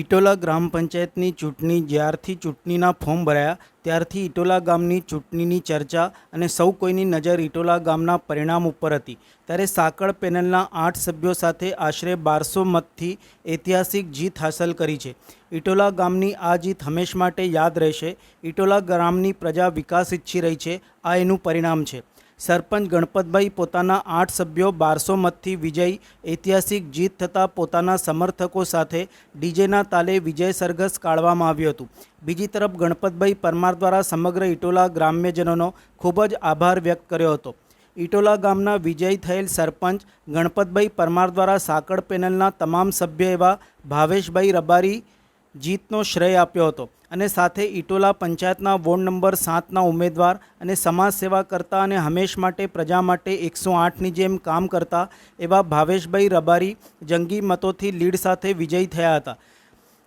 ઇટોલા ગ્રામ પંચાયતની ચૂંટણી જ્યારથી ચૂંટણીના ફોર્મ ભરાયા, ત્યારથી ઇટોલા ગામની ચૂંટણીની ચર્ચા અને સૌ કોઈની નજર ઇટોલા ગામના પરિણામ ઉપર હતી. ત્યારે સાંકળ પેનલના આઠ સભ્યો સાથે આશરે બારસો મતથી ઐતિહાસિક જીત હાંસલ કરી છે. ઇટોલા ગામની આ જીત હંમેશ માટે યાદ રહેશે. ઇટોલા ગ્રામની પ્રજા વિકાસ ઈચ્છી રહી છે. આ એનું પરિણામ છે. સરપંચ ગણપતભાઈ પોતાના આઠ સભ્યો બારસો મતથી વિજય, ઐતિહાસિક જીત થતાં પોતાના સમર્થકો સાથે ડીજેના તાલે વિજય સરઘસ કાઢવામાં આવ્યું હતું. બીજી તરફ ગણપતભાઈ પરમાર દ્વારા સમગ્ર ઇટોલા ગ્રામ્યજનોનો ખૂબ જ આભાર વ્યક્ત કર્યો હતો. ઇટોલા ગામના વિજય થયેલ સરપંચ ગણપતભાઈ પરમાર દ્વારા સાંકળ પેનલના તમામ સભ્ય એવા ભાવેશભાઈ રબારી જીતનો શ્રેય આપ્યો હતો. અને સાથે ઇટોલા પંચાયતના વોર્ડ નંબર સાતના ઉમેદવાર અને સમાજ સેવા કરતા અને હંમેશ માટે, પ્રજા માટે એકસો આઠની જેમ કામ કરતા એવા ભાવેશભાઈ રબારી જંગી મતોથી લીડ સાથે વિજયી થયા હતા.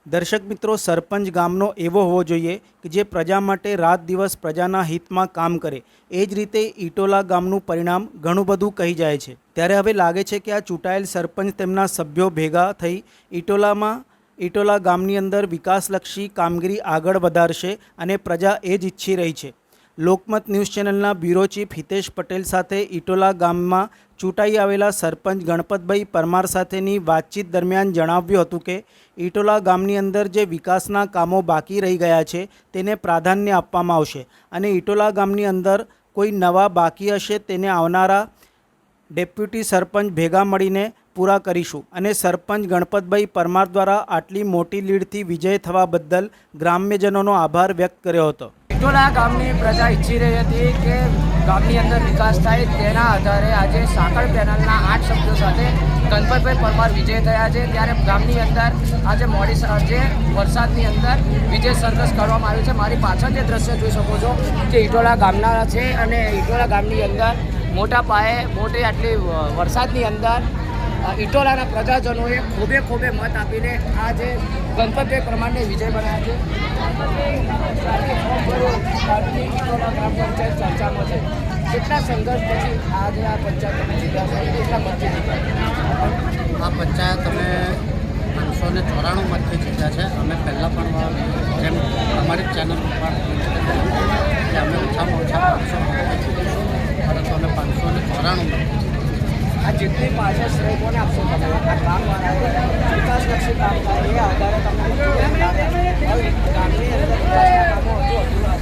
દર્શક મિત્રો, સરપંચ ગામનો એવો હોવો જોઈએ કે જે પ્રજા માટે રાત દિવસ પ્રજાના હિતમાં કામ કરે. એ જ રીતે ઇટોલા ગામનું પરિણામ ઘણું બધું કહી જાય છે. ત્યારે હવે લાગે છે કે આ ચૂંટાયેલ સરપંચ તેમના સભ્યો ભેગા થઈ ઇટોલામાં ઇટોલા ગામની અંદર વિકાસલક્ષી કામગીરી આગળ વધારશે અને પ્રજા એ જ ઈચ્છી રહી છે. લોકમત ન્યૂઝ ચેનલના બ્યુરો ચીફ હિતેશ પટેલ સાથે ઇટોલા ગામમાં ચૂંટાઈ આવેલા સરપંચ ગણપતભાઈ પરમાર સાથેની વાતચીત દરમિયાન જણાવ્યું હતું કે ઇટોલા ગામની અંદર જે વિકાસના કામો બાકી રહી ગયા છે, તેને પ્રાધાન્ય આપવામાં આવશે અને ઇટોલા ગામની અંદર કોઈ નવા બાકી હશે તેને આવનારા ડેપ્યુટી સરપંચ ભેગા મળીને પૂરા કરીશું અને સરપંચ ગણપતભાઈ પરમાર દ્વારા આટલી મોટી લીડથી વિજય થવા બદલ ગ્રામ્યજનોનો આભાર વ્યક્ત કર્યો હતો. ઇટોલા ગામની પ્રજા ઈચ્છી રહી હતી કે ગામની અંદર વિકાસ થાય તેના આધારે આજે સાંકળ પેનલના આઠ શબ્દો સાથે ગણપતભાઈ પરમાર વિજય થયા છે. ત્યારે ગામની અંદર આજે મોડી સાંજે વરસાદની અંદર વિજય સરઘસ કરવામાં આવ્યું છે. મારી પાછળ જે દ્રશ્ય જોઈ શકો છો કે ઇટોલા ગામના છે અને ઇટોલા ગામની અંદર મોટા પાયે, મોટી આટલી વરસાદની અંદર ઇટોલાના પ્રજાજનોએ ખોબે ખોબે મત આપીને આ જે ગણપતભાઈ પ્રમાણે વિજય બનાવ્યા છે. ઇટોલા ગ્રામ પંચાયત ચર્ચામાં છે કેટલા સંઘર્ષ પછી આજે આ પંચાયત તમે જીત્યા છે? કેટલા મતથી જીત્યા આ પંચાયત અમે પાંચસો ને ચોરાણું મતથી જીત્યા છે. અમે પહેલાં પણ જેમ અમારી ચેનલ ઉપર અમે ઓછામાં ઓછા પાંચસો પરંતુ અમે પાંચસો ને ચોરાણું મતથી આ જેટલી પાછળ શ્રેય કોને આપશો તમે. આ કામવાળાએ વિકાસલક્ષી કામ થાય એ આધારે તમને ગામની અંદર વિકાસના કામો હજુ અધૂરા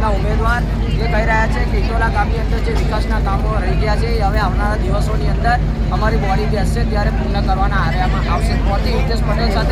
પદના ઉમેદવાર જે કહી રહ્યા છે કે ઇટોલા ગામની અંદર જે વિકાસના કામો રહી ગયા છે હવે આવનારા દિવસોની અંદર અમારી બોડી બેસશે ત્યારે પૂર્ણ કરવાના આર્યામાં આવશે. મોતી હિતેશ પટેલ સાથે